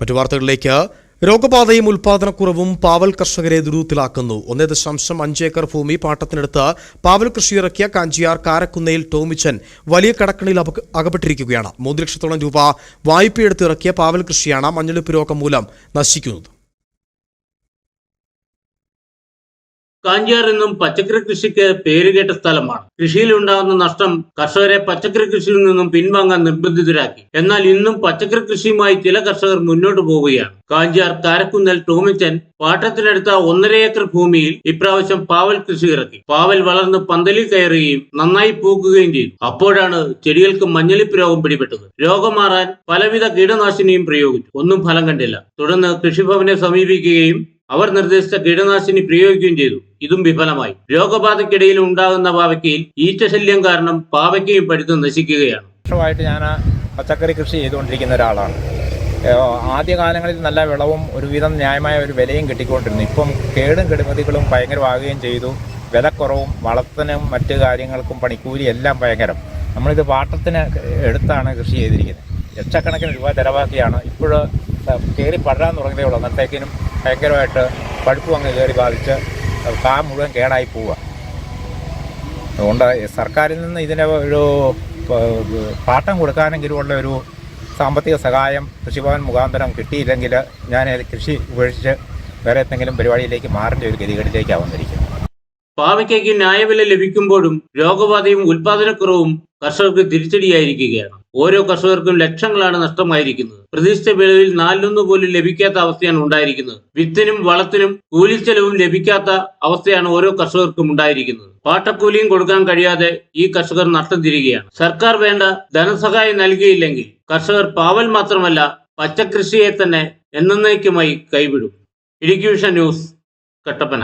മറ്റു വാർത്തകളിലേക്ക്. രോഗബാധയും ഉൽപാദനക്കുറവും പാവൽ കർഷകരെ ദുരിതത്തിലാക്കുന്നു ഒന്നേ ദശാംശം അഞ്ച് ഏക്കർ ഭൂമി പാട്ടത്തിനെടുത്ത് പാവൽ കൃഷി ഇറക്കിയ കാഞ്ചിയാർ കാരക്കുന്നയിൽ ടോമിച്ചൻ വലിയ കടക്കണിയിൽ അകപ്പെട്ടിരിക്കുകയാണ്. മൂന്ന് ലക്ഷത്തോളം രൂപ വായ്പയെടുത്ത് ഇറക്കിയ പാവൽ കൃഷിയാണ് മഞ്ഞളിപ്പ് രോഗം മൂലം നശിക്കുന്നത്. കാഞ്ചിയാർ എന്നും പച്ചക്കറി കൃഷിക്ക് പേരുകേട്ട സ്ഥലമാണ്. കൃഷിയിൽ ഉണ്ടാകുന്ന നഷ്ടം കർഷകരെ പച്ചക്കറി കൃഷിയിൽ നിന്നും പിൻവാങ്ങാൻ നിർബന്ധിതരാക്കി. എന്നാൽ ഇന്നും പച്ചക്കറി കൃഷിയുമായി ചില കർഷകർ മുന്നോട്ട് പോവുകയാണ്. കാഞ്ചിയാർ കാരക്കുന്നൽ ടോമിച്ചൻ പാട്ടത്തിനടുത്ത ഒന്നര ഏക്കർ ഭൂമിയിൽ ഇപ്രാവശ്യം പാവൽ കൃഷി ഇറക്കി. പാവൽ വളർന്ന് പന്തലിൽ കയറുകയും നന്നായി പൂക്കുകയും ചെയ്തു. അപ്പോഴാണ് ചെടികൾക്ക് മഞ്ഞളിപ്പ് രോഗം പിടിപെട്ടത്. രോഗം മാറാൻ പലവിധ കീടനാശിനിയും പ്രയോഗിച്ചു. ഒന്നും ഫലം കണ്ടില്ല. തുടർന്ന് കൃഷിഭവനെ സമീപിക്കുകയും അവർ നിർദ്ദേശിച്ച കീടനാശിനി പ്രയോഗിക്കുകയും ചെയ്തു. ഇതും വിഫലമായി. രോഗബാധയ്ക്കിടയിൽ ഉണ്ടാകുന്ന പാവയ്ക്കയിൽ ഈറ്റശല്യം കാരണം പാവയ്ക്കയും പഴുത്ത് നശിക്കുകയാണ്. വർഷമായിട്ട് ഞാൻ പച്ചക്കറി കൃഷി ചെയ്തുകൊണ്ടിരിക്കുന്ന ഒരാളാണ്. ആദ്യകാലങ്ങളിൽ നല്ല വിളവും ഒരുവിധം ന്യായമായ ഒരു വിലയും കിട്ടിക്കൊണ്ടിരുന്നു. ഇപ്പം കേടും കെടുമതികളും ഭയങ്കരമാകുകയും ചെയ്തു. വിലക്കുറവും വളത്തിനും മറ്റു കാര്യങ്ങൾക്കും പണിക്കൂലി എല്ലാം ഭയങ്കരം. നമ്മളിത് പാട്ടത്തിന് എടുത്താണ് കൃഷി ചെയ്തിരിക്കുന്നത്. ലക്ഷക്കണക്കിന് രൂപ ചിലവാക്കിയാണ്. ഇപ്പോൾ കയറി പഴാൻ തുടങ്ങിയതേ ഉള്ളൂ. അന്നത്തേക്കിനും ഭയങ്കരമായിട്ട് പഴുപ്പ് അങ്ങ് കയറി ബാധിച്ച് കാ മുഴുവൻ കേടായി പോവുക. അതുകൊണ്ട് സർക്കാരിൽ നിന്ന് ഇതിന് ഒരു പാട്ടം കൊടുക്കാനെങ്കിലും ഉള്ള ഒരു സാമ്പത്തിക സഹായം കൃഷിഭവൻ മുഖാന്തരം കിട്ടിയില്ലെങ്കിൽ ഞാൻ കൃഷി ഉപേക്ഷിച്ച് വേറെ എന്തെങ്കിലും പരിപാടിയിലേക്ക് മാറേണ്ട ഒരു ഗതികേടിലേക്കാണ് വന്നിരിക്കുന്നത്. പാവയ്ക്കയ്ക്ക് ന്യായവില ലഭിക്കുമ്പോഴും രോഗബാധയും ഉൽപാദനക്കുറവും കർഷകർക്ക് തിരിച്ചടിയായിരിക്കുകയാണ്. ഓരോ കർഷകർക്കും ലക്ഷങ്ങളാണ് നഷ്ടമായിരിക്കുന്നത്. പ്രതീക്ഷിച്ച വിളവിൽ നാലിലൊന്ന് പോലും ലഭിക്കാത്ത അവസ്ഥയാണ് ഉണ്ടായിരിക്കുന്നത്. വിത്തിനും വളത്തിനും കൂലിച്ചെലവും ലഭിക്കാത്ത അവസ്ഥയാണ് ഓരോ കർഷകർക്കും ഉണ്ടായിരിക്കുന്നത്. പാട്ടക്കൂലിയും കൊടുക്കാൻ കഴിയാതെ ഈ കർഷകർ നഷ്ടം തിരികെയാണ്. സർക്കാർ വേണ്ട ധനസഹായം നൽകിയില്ലെങ്കിൽ കർഷകർ പാവൽ മാത്രമല്ല പച്ചക്കൃഷിയെ തന്നെ എന്നേക്കുമായി കൈവിടും. Idukki vision news Kattappana.